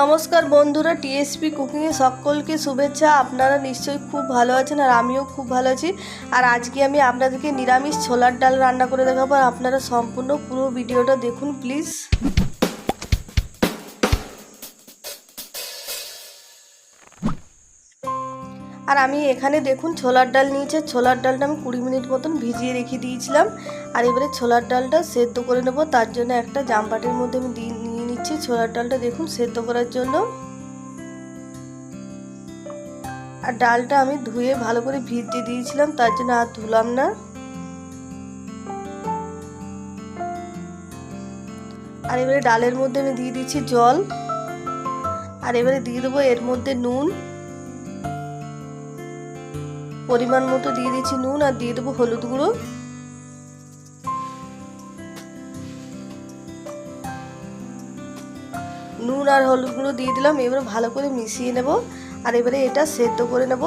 নমস্কার বন্ধুরা টিএসপি কুকিংয়ে সকলকে শুভেচ্ছা। আপনারা নিশ্চয়ই খুব ভালো আছেন আর আমিও খুব ভালো আছি। আর আজকে আমি আপনাদেরকে নিরামিষ ছোলার ডাল রান্না করে দেখাবো আর আপনারা সম্পূর্ণ পুরো ভিডিওটা দেখুন প্লিজ আর আমি এখানে দেখুন, ছোলার ডাল নিয়েছি। ছোলার ডালটা আমি কুড়ি মিনিট মতন ভিজিয়ে রেখে দিয়েছিলাম। আর এবারে ছোলার ডালটা সেদ্ধ করে নেব। তার জন্য একটা জামবাটির মধ্যে আমি দিয়ে নিচ্ছি ছোলার ডালটা দেখুন সেদ্ধ করার জন্য। আর ডালটা আমি ধুয়ে ভালো করে ভিজিয়ে দিয়েছিলাম, তার জন্য আর ধুলাম না। আর এবারে ডালের মধ্যে আমি দিয়ে দিচ্ছি জল। আর এবারে দিয়ে দেবো এর মধ্যে নুন। পরিমাণ মতো দিয়ে দিচ্ছি নুন আর দিয়ে দেবো হলুদ গুঁড়ো। নুন আর হলুদ গুঁড়ো দিয়ে দিলাম, এবারে ভালো করে মিশিয়ে নেব, আর এবারে এটা সেদ্ধ করে নেব।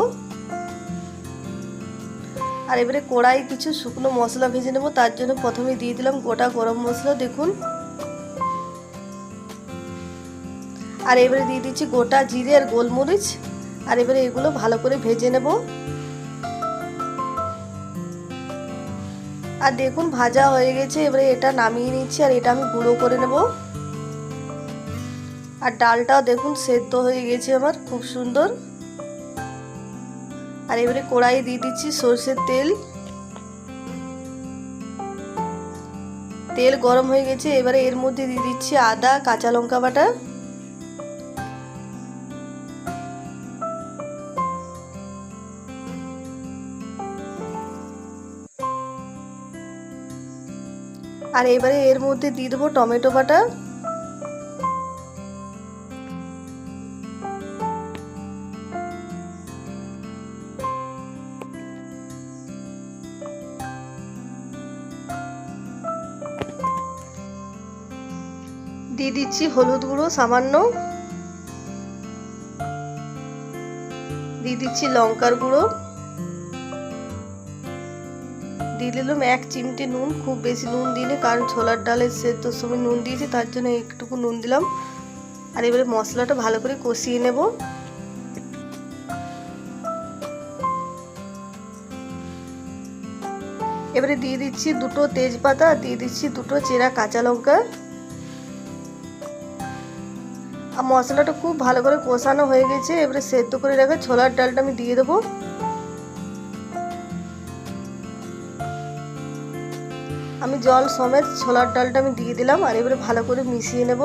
আর এবারে কড়াই কিছু শুকনো মশলা ভেজে নেব, তার জন্য প্রথমে দিয়ে দিলাম গোটা গরম মশলা, দেখুন। আর এবারে দিয়ে দিচ্ছি গোটা জিরে আর গোলমরিচ, আর এবারে এগুলো ভালো করে ভেজে নেব। আর দেখুন, ভাজা হয়ে গেছে, এবারে এটা নামিয়ে নিচ্ছি, আর এটা আমি গুঁড়ো করে নেব। আর ডালটাও দেখুন, সেদ্ধ হয়ে গেছে আমার, খুব সুন্দর। আর এবারে কড়াই দিয়ে দিচ্ছি সর্ষের তেল। তেল গরম হয়ে গেছে, এবারে এর মধ্যে দিয়ে দিচ্ছি আদা, কাঁচা লঙ্কা বাটা। আর এবারে এর মধ্যে দিয়ে দেবো টমেটো বাটা। দিয়ে দিচ্ছি হলুদ গুঁড়ো, সামান্য দিয়ে দিচ্ছি লঙ্কার গুঁড়ো। দিয়ে দিলাম এক চিমটে নুন, খুব বেশি নুন দিলে কারণ ছোলার ডালের সেদ্ধর সময় নুন দিয়েছি, তার জন্য একটুকু নুন দিলাম। আর এবারে মশলাটা ভালো করে কষিয়ে নেব। এবারে দিয়ে দিচ্ছি দুটো তেজপাতা, দিয়ে দিচ্ছি দুটো চেরা কাঁচা লঙ্কা। আর মশলাটা খুব ভালো করে কষানো হয়ে গেছে। এবারে সেদ্ধ করে রাখা ছোলার ডালটা আমি দিয়ে দেবো। আমি জল সমেত ছোলার ডালটা আমি দিয়ে দিলাম আর এবারে ভালো করে মিশিয়ে নেব।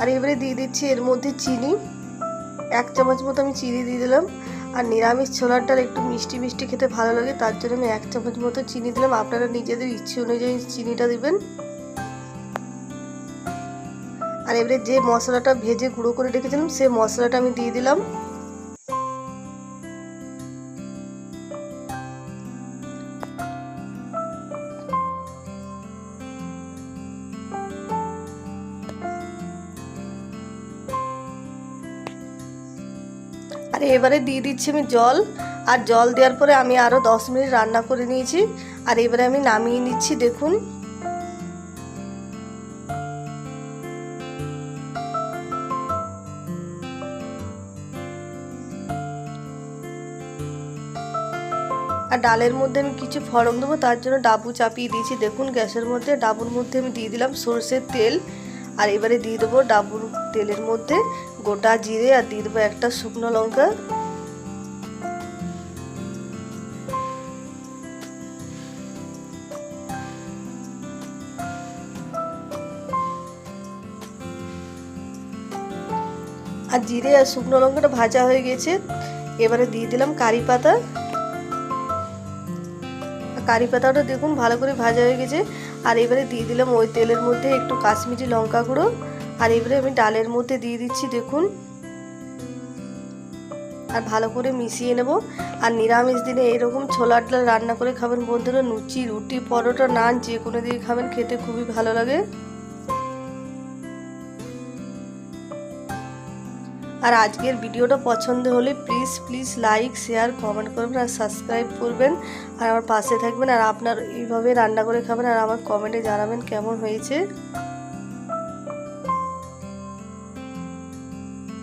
আর এবারে দিয়ে দিচ্ছি এর মধ্যে চিনি। এক চামচ মতো আমি চিনি দিয়ে দিলাম। আর নিরামিষ ছোলার ডাল একটু মিষ্টি মিষ্টি খেতে ভালো লাগে, তার জন্য আমি এক চামচ মতো চিনি দিলাম। আপনারা নিজেদের ইচ্ছে অনুযায়ী চিনিটা দিবেন। আর এবারে যে মশলাটা ভেজে গুঁড়ো করে রেখেছিলাম সেই মশলাটা আমি দিয়ে দিলাম। আর এবারে দিয়ে দিচ্ছি আমি জল, আর জল দেওয়ার পরে আমি আরও দশ মিনিট রান্না করে নিয়েছি। আর এবারে আমি নামিয়ে নিচ্ছি, দেখুন। আর ডালের মধ্যে আমি কিছু ফড়ং দেবো, তার জন্য ডাবু চাপিয়ে দিয়েছি। দেখুন, গ্যাসের মধ্যে, ডাবুর মধ্যে আমি দিয়ে দিলাম সর্ষের তেল। আর এবারে দিয়ে দেবো ডাবুর তেলের মধ্যে গোটা জিরে আর দিয়ে দেবো একটা শুকনো লঙ্কা। আর জিরে আর শুকনো লঙ্কাটা ভাজা হয়ে গেছে। এবারে দিয়ে দিলাম কারি পাতা। কারি পাতাটা দেখুন, ভালো করে ভাজা হয়ে গেছে। আর এবারে দিয়ে দিলাম ওই তেলের মধ্যে একটু কাশ্মীরি লঙ্কা গুঁড়ো। আর এবারে আমি ডালের মধ্যে দিয়ে দিচ্ছি, দেখুন। আর ভালো করে মিশিয়ে নেব। আর নিরামিষ দিনে এরকম ছোলার ডাল রান্না করে খাবেন বন্ধুরা, লুচি, রুটি, পরোটা, নান যে কোনো দিয়ে খাবেন, খেতে খুবই ভালো লাগে। আর আজকের ভিডিওটা পছন্দ হলে please please like share comment করবেন আর সাবস্ক্রাইব করবেন। আর আমার পাশে থাকবেন আর আপনার এইভাবে রান্না করে খাবেন আর আমার কমেন্টে জানাবেন কেমন হয়েছে।